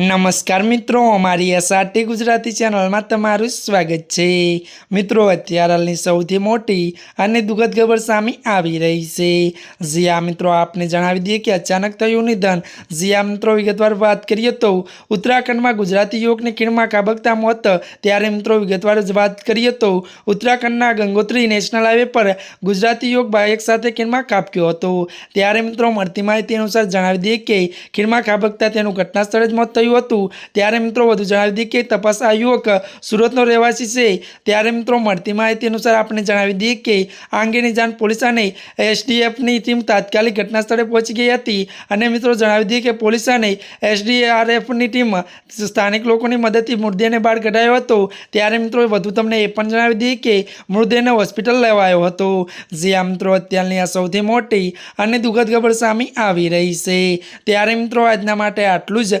નમસ્કાર મિત્રો, અમારી એસઆરટી ગુજરાતી ચેનલમાં તમારું સ્વાગત છે. મિત્રો, અત્યારે હાલની સૌથી મોટી અને દુઃખદ ખબર સામે આવી રહી છે. જીયા મિત્રો, આપને જણાવી દઈએ કે અચાનક થયું નિધન. જીયા મિત્રો, વિગતવાર વાત કરીએ તો ઉત્તરાખંડમાં ગુજરાતી યુવકની ખીણમાં કાબકતા મોત. ત્યારે, મિત્રો, વિગતવાર જ વાત કરીએ તો ઉત્તરાખંડના ગંગોત્રી નેશનલ હાઈવે પર ગુજરાતી યુવક બાઇક સાથે ખીણમાં કાપક્યો હતો. ત્યારે, મિત્રો, મળતી માહિતી અનુસાર જણાવી દઈએ કે ખીણમાં કાબકતા તેનું ઘટના સ્થળે જ મોત થયું હતું. ત્યારે મિત્રો વધુ જણાવી દઈએ કે તપાસ આ યુવક સુરતનો રહેવાસી છે. ત્યારે મિત્રો મળતી માહિતી અનુસાર આપણે જણાવી દઈએ કે આ અંગેની જાણ પોલીસ અને એસડીએફની ટીમ તાત્કાલિક ઘટના સ્થળે પહોંચી ગઈ હતી. અને મિત્રો જણાવી દઈએ કે પોલીસ અને એસડીઆરએફની ટીમ સ્થાનિક લોકોની મદદથી મૃતદેહને બહાર કઢાયો હતો. ત્યારે મિત્રો વધુ તમને એ પણ જણાવી દઈએ કે મૃતદેહને હોસ્પિટલ લેવાયો હતો. જ્યાં મિત્રો અત્યારની આ સૌથી મોટી અને દુઃખદ ખબર સામે આવી રહી છે. ત્યારે મિત્રો આજના માટે આટલું જ.